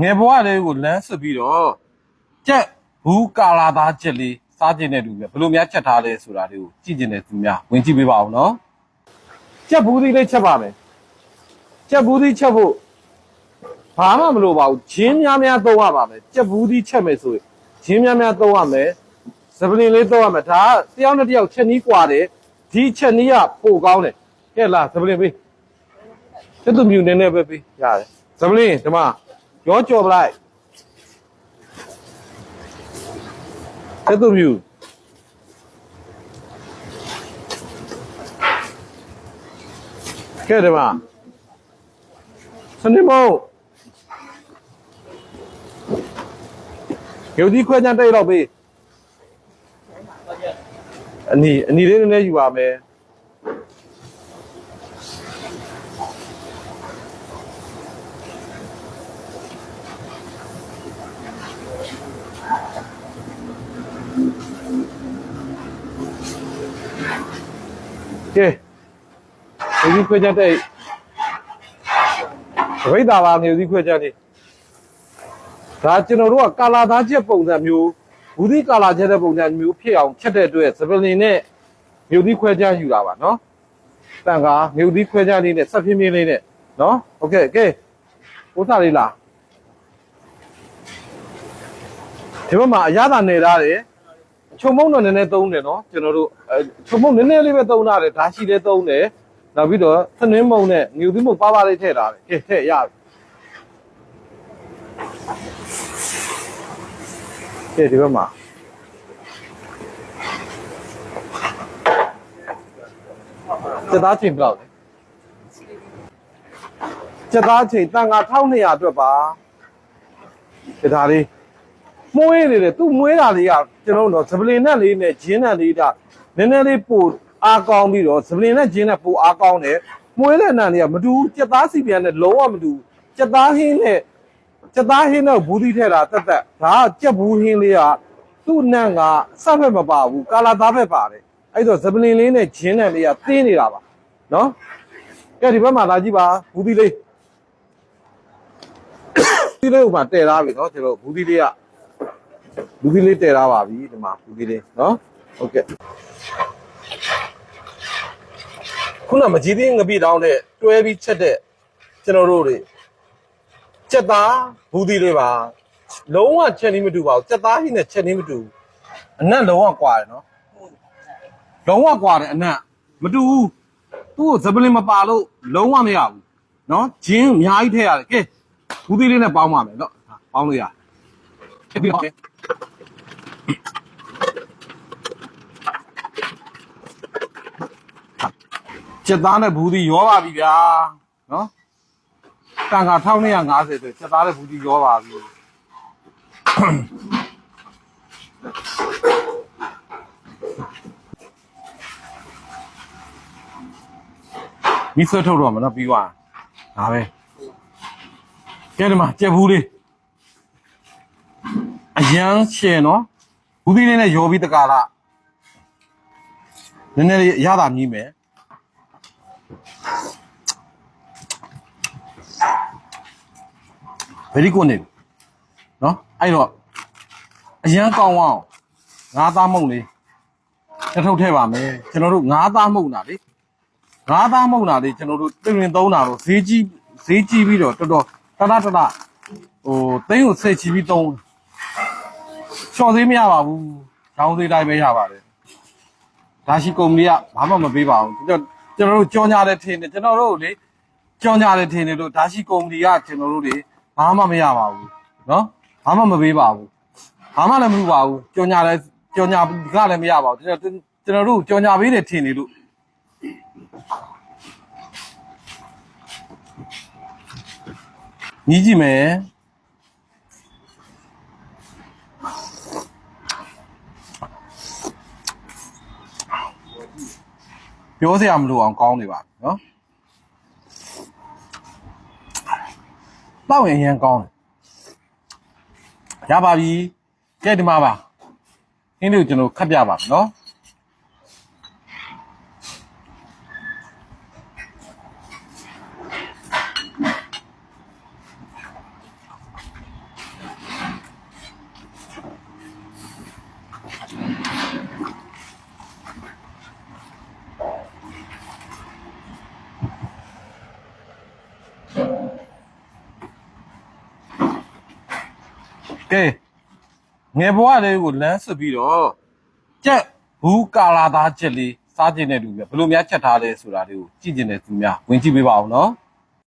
ငယ်ဘဝလေးကိုလမ်းစစ်ပြီးတော့ကြက်ဘူးကာလာသားကြက်လေးစားကျင်တဲ့သူတွေဘယ်လိုများချက်ထားလဲဆိုတာလေးကိုကြည့်ကျင်တဲ့သူများဝင်ကြည့်ပေးပါအောင်နော်ကြက်ဘူးသီးလေးချက်ပါမယ်ကြက်ဘူးသီးချက်ဖို့ဘာမှမလိုပါဘူးဂျင်းများများသုံးရပါမယ်ကြက်ဘူးသီးချက်မယ်ဆိုရင်ဂျင်းများများသုံးရမယ်စပလင်လေးသုံးရမယ်ဒါတယောက်နဲ့တယောက်ချက်နီးกว่าတယ်ဒီချက်နီးကပိုကောင်းတယ်ကဲလားစပလင်ပေးတက်သူမြူနေနေပဲပေးရတယ်စပလင်ဒီမှာ ရောကြော်ပလိုက်သက်သူမြူကဲဒီမှာစနေမောရုပ်ကြီးခွဲချမ်းတိတ်တော့ပေးအနီအနီလေးနည်းနည်းယူပါမယ် ကဲဒီခွေကြတဲ့ဝိဒါပါမျိုးဒီခွေကြတယ်ဒါကျွန်တော်တို့ကကာလာသားချက်ပုံစံမျိုးဘူးဒီကာလာချက်တဲ့ပုံစံမျိုးဖြစ်အောင်ချက်တဲ့အတွက်စပလင်နဲ့မျိုးဒီခွဲကြယူတာပါနော်တန်ကမျိုးဒီခွဲကြလေးနဲ့ဆက်ပြင်းပြင်းလေးနဲ့နော်โอเคကဲဥစားလေးလားဒီဘက်မှာအရသာနေသားတယ် ချုံမုံတော့နည်းနည်းသုံးတယ်နော်ကျွန်တော်တို့အဲချုံမုံနည်းနည်းလေးပဲသုံးတာတယ်ဓာရှိလေးသုံးတယ်နောက်ပြီးတော့သနင်းမုံနဲ့ငြူသီးမုံပါပါလေးထည့်ထားတယ်ကဲထည့်ရပြီကဲဒီဘက်မှာစက်သားချိန်ဘယ်လောက်လဲစက်သားချိန်တန်ခါ1200အတွက်ပါဒီဒါလေး မွေးနေတယ်သူ့မွေးတာလေးကကျွန်တော်တို့တော့စပလင်နဲ့လေးနဲ့ဂျင်းနဲ့လေးကနည်းနည်းလေးပိုအားကောင်းပြီးတော့စပလင်နဲ့ဂျင်းနဲ့ပိုအားကောင်းတယ်မွေးတဲ့နံလေးကမတူဘူးကြက်သားစီပြန်နဲ့လုံးဝမတူဘူးကြက်သားဟင်းနဲ့ကြက်သားဟင်းနဲ့ဘူးသီးထဲတာတက်တက်ဒါကကြက်ဘူးဟင်းလေးကသူ့နံကစက်ဖက်မပါဘူးကာလာသားဖက်ပါတယ်အဲ့တော့စပလင်လေးနဲ့ဂျင်းနဲ့လေးကတင်းနေတာပါနော်ကဲဒီဘက်မှာလာကြည့်ပါဘူးသီးလေးဒီလေးကမှတည်သားပြီနော်ကျွန်တော်ဘူးသီးလေးက လူကြီးလေးတည်ထားပါပြီဒီမှာလူကြီးလေးနော်ဟုတ်ကဲ့ခုနမကြီးသေးငပိတောင်းတဲ့တွဲပြီးချက်တဲ့ကျွန်တော်တို့တွေချက်သားဘူးသီးလေးပါလုံးဝချက်နည်းမတူပါဘူးချက်သားဟိနဲ့ချက်နည်းမတူဘူးအနက်လုံးဝကွာတယ်နော်လုံးဝကွာတယ်အနက်မတူဘူးသူ့ကိုဇပလင်မပါလို့လုံးဝမရဘူးနော်ဂျင်းအများကြီးထည့်ရတယ်ကဲဘူးသီးလေးနဲ့ပေါင်းပါမယ်နော်ပေါင်းလို့ရတယ်ဖြစ်ပြီးတော့ကျ က်သားနဲ့ဘူးဒီရောပါပြီဗျာနော်တန်ခါ1250ဆိုကျက်သားနဲ့ဘူးဒီရောပါပြီမိဆွဲထုတ်တော့မနော်ပြီးသွားဒါပဲကဲဒီမှာကျက်ဘူးလေးအ ရန်ရှယ်နော်ဘူးဒီလေးနဲ့ရောပြီးတကာလာနည်းနည်းလေးရတာမြည်မယ် very good နေပြီနော်အဲ့တော့အရန်ကောင်းအောင်ငါးသားမုံလေးတစ်ထုပ်ထည့်ပါမယ်ကျွန်တော်တို့ငါးသားမုံတာလေငါးသားမုံတာလေကျွန်တော်တို့ပြင်ရင်သုံးတာတော့ဈေးကြီးဈေးကြီးပြီးတော့တော်တော်တတတတဟိုသိန်းကိုဆက်ချီပြီးသုံး လျှော်သေးမရပါဘူးရောင်းသေးတိုင်းပဲရပါတယ်ဒါရှိကုမ္ပဏီကဘာမှမပေးပါဘူးကျွန်တော်ကျွန်တော်တို့ကြောညာတယ်ထင်တယ်ကျွန်တော်တို့လေကြောညာတယ်ထင်တယ်လို့ဒါရှိကုမ္ပဏီကကျွန်တော်တို့တွေဘာမှမရပါဘူးနော်ဘာမှမပေးပါဘူးဘာမှလည်းမလုပ်ပါဘူးကြောညာတယ်ကြောညာကလည်းမရပါဘူးကျွန်တော်ကျွန်တော်တို့ကြောညာပေးတယ်ထင်တယ်လို့ညီကြည့်မယ် ပြောစရာမလိုအောင်ကောင်းနေပါပြီနော်တော့ရင်ရန်ကောင်းတယ်ရပါပြီကဲဒီမှာပါအင်းတို့ကျွန်တော်ခတ်ပြပါမယ်နော် ကဲငယ်ဘဝလေးကိုလမ်းဆွပြီးတော့ကြက်ဘူးကာလာသားချက်လေးစားကျင်တဲ့လူများဘယ်လိုများချက်ထားလဲဆိုတာလေးကိုကြည့်ကျင်တဲ့သူများဝင်ကြည့်ပေးပါအောင်နော်